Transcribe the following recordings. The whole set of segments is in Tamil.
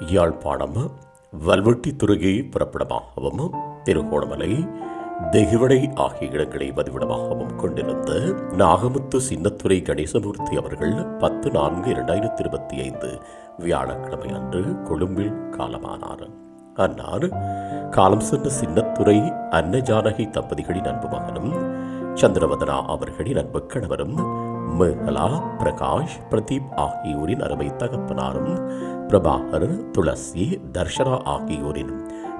யாழ்ப்பாணம் வல்வெட்டி துறையை புறப்படமாகவும் திருகோணமலை தெகிவடை ஆகிய இடங்களை பதிவிடமாகவும் கொண்டிருந்த நாகமுத்து சின்னத்துறை கணேசமூர்த்தி அவர்கள் பத்து நான்கு இரண்டாயிரத்தி இருபத்தி ஐந்து வியாழக்கிழமை அன்று கொழும்பில் காலமானார். அன்னார் காலம் சென்ற சின்னத்துறை அன்னஜானகி தம்பதிகளின் அன்பு மகனும் சந்திரவதனா அவர்களின் அன்பு கணவரும் மேகலா பிரகாஷ் பிரதீப் ஆகியோரின் அருமை தகப்பனாரும் பிரபாகர் துளசி தர்ஷனா ஆகியோரின்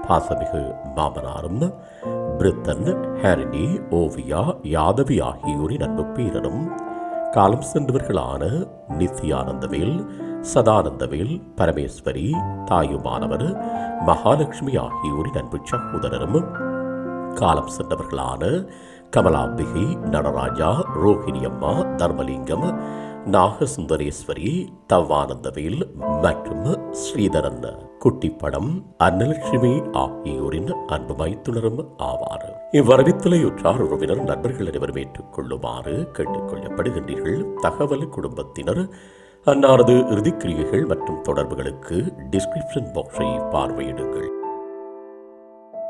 பாசமிகு மாமனாரும் பிரித்தன் ஹேரினி ஓவியா யாதவி ஆகியோரின் அன்பு பேரரும் காலம் சென்றவர்களான நித்யானந்தவேல் சதானந்தவேல் பரமேஸ்வரி தாயுமானவர் மகாலட்சுமி ஆகியோரின் அன்பு சகோதரரும் காலம் சென்றவர்களான கமலாம்பிகை நடராஜா ரோஹிணி அம்மா தர்மலிங்கம் நாகசுந்தரேஸ்வரி தவ்வானந்தவேல் மற்றும் ஸ்ரீதரன். குட்டிப்படம் அன்னலட்சுமி ஆகியோரின் அன்பு மைத்துணரும் ஆவார். இவ்வரவித்தலையுற்றார் உறவினர் நண்பர்கள் அனைவரும் ஏற்றுக்கொள்ளுமாறு கேட்டுக்கொள்ளப்படுகின்றீர்கள் தகவல் குடும்பத்தினர் அன்னாரது இறுதிக்கிரியைகள் மற்றும் தொடர்புகளுக்கு டிஸ்கிரிப்ஷன் பாக்ஸை பார்வையிடுங்கள்.